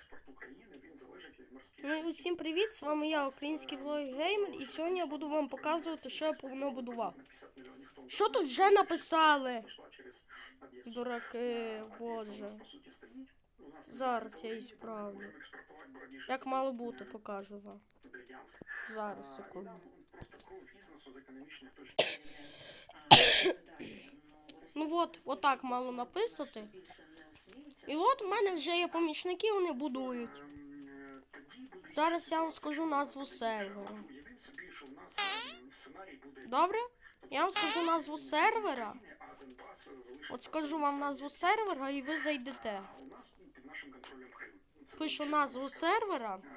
експорт України він залежить від морських. Ну усім привіт! З вами я, український блогер-геймер, і сьогодні я буду вам показувати, що я повно будував. Що тут вже написали? Дураки, боже. Зараз я і справлю. Як мало бути, покажу вам. Зараз, секунду. Зору. Ну от, отак мало написати. І от в мене вже є помічники, вони будують. Е, Зараз я вам скажу назву сервера. Добре? Я вам скажу назву сервера. От скажу вам назву сервера, і ви зайдете. Пишу назву сервера. е,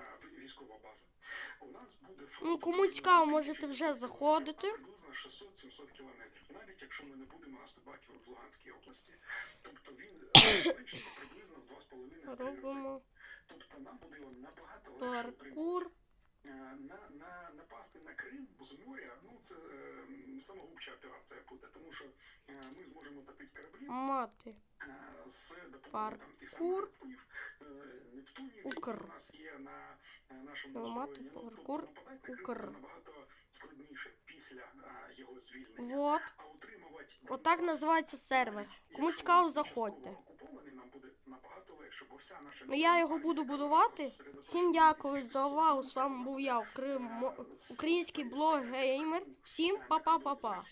Ну, кому цікаво, можете вже заходити. приблизно 600-700 кілометрів, навіть якщо ми не будемо наступати в Луганській області. Тобто він Робимо Тобто паркур. Е, на, на, напасти на Крим з моря, ну це е, самогубча операція буде, тому що е, ми зможемо топити кораблі Мати. е, з допомогою там тих самих Нептунів, е, які Укр. у нас є на е, нашому озброєнні. Ну, тобто нападати на Крим набагато складніше після е, його звільнення. Вот. А утримувати Отак називається сервер. Кому цікаво, заходьте. Я його буду будувати. Всім дякую за увагу. З вами був я, Крим, український блогер-геймер. Всім па-па-па-па.